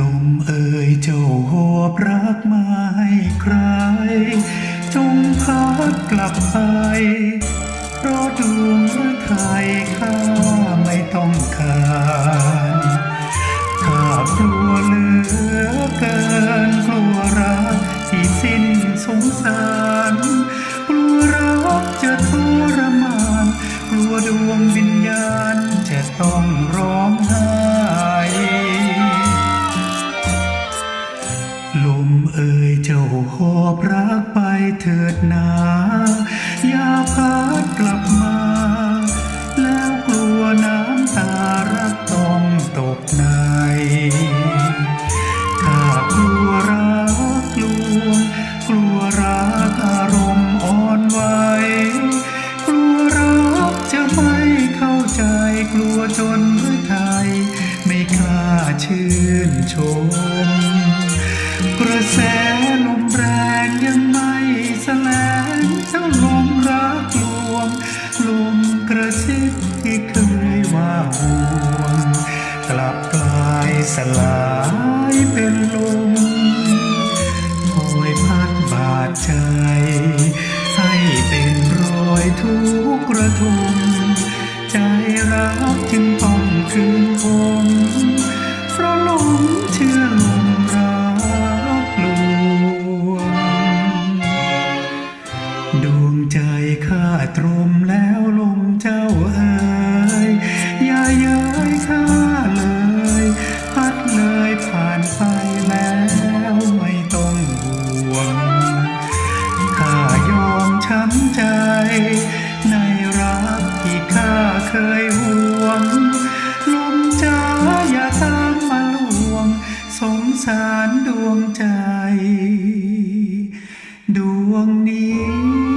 ลมเอ่ยเจ้าหอบรักมาให้ใคร จงพัดกลับไปเพราะดวงไทยข้า จะทรมาน กลัวดวงวิญญาณจะต้องร้องไห้ลมเอ่ยเจ้าหอบรักไปเถิดนาอย่าพัดกลับมา แล้วกลัวน้ำตารักต้องตกในถ้ากลัวรักกลัวกลัวรัก จนหรือไทย ไม่กล้าชื่นชม กระแสลมแรงยังไม่แสลงเท่าลมรักลวงลมกระซิบที่เคยว่าห่วง กลับกลายสลายเป็นลมคอยพัดบาดใจ ให้เป็นรอยทุกข์ระทม มแล้วลมเจ้าเอ๋ยอย่าเย้ยข้าเลย พัดเลยผ่านไปแล้วไม่ต้องห่วงข้ายอมช้ำใจ ในรักที่ข้าเคยห่วง ลมจ้าอย่าตามมาลวง สงสารดวงใจ ดวงนี้